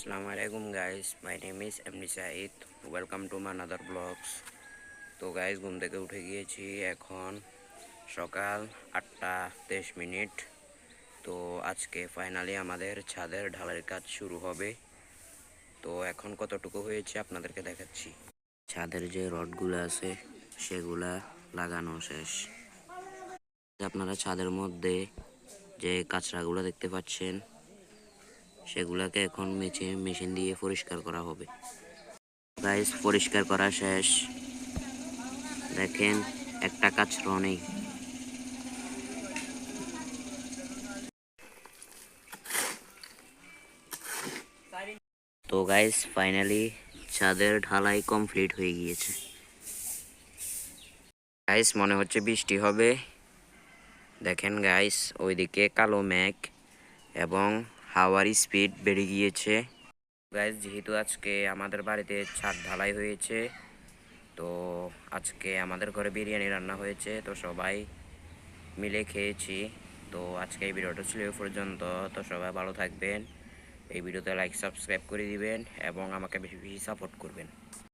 Assalamualaikum guys, my name is Emni Said. Welcome to my another vlogs. তো guys ঘুম থেকে উঠে গিয়েছি এখন সকাল আটটা তেইশ মিনিট। তো আজকে ফাইনালি আমাদের ছাদের ঢালের কাজ শুরু হবে। তো এখন কতটুকু হয়েছে আপনাদেরকে দেখাচ্ছি। ছাদের যে রডগুলো আছে সেগুলা লাগানো শেষ। আপনারা ছাদের মধ্যে যে কাঁচরাগুলো দেখতে পাচ্ছেন সেগুলাকে এখন মেছে মেশিন দিয়ে পরিষ্কার করা হবে। গাইস পরিষ্কার করা শেষ। দেখেন, একটা কাচড়ো নেই। তো গাইস ফাইনালি ছাদের ঢালাই কমপ্লিট হয়ে গিয়েছে। গাইস মনে হচ্ছে বৃষ্টি হবে। দেখেন গাইস ওইদিকে কালো মেঘ এবং হাওয়ার স্পিড বেড়ে গিয়েছে। গাইস যেহেতু আজকে আমাদের বাড়িতে ছাদ ঢালাই হয়েছে, তো আজকে আমাদের ঘরে বিরিয়ানি রান্না হয়েছে, তো সবাই মিলে খেয়েছি। তো আজকে এই ভিডিওটা ছিল এ পর্যন্ত। তো সবাই ভালো থাকবেন। এই ভিডিওতে লাইক সাবস্ক্রাইব করে দিবেন এবং আমাকে বেশি বেশি সাপোর্ট করবেন।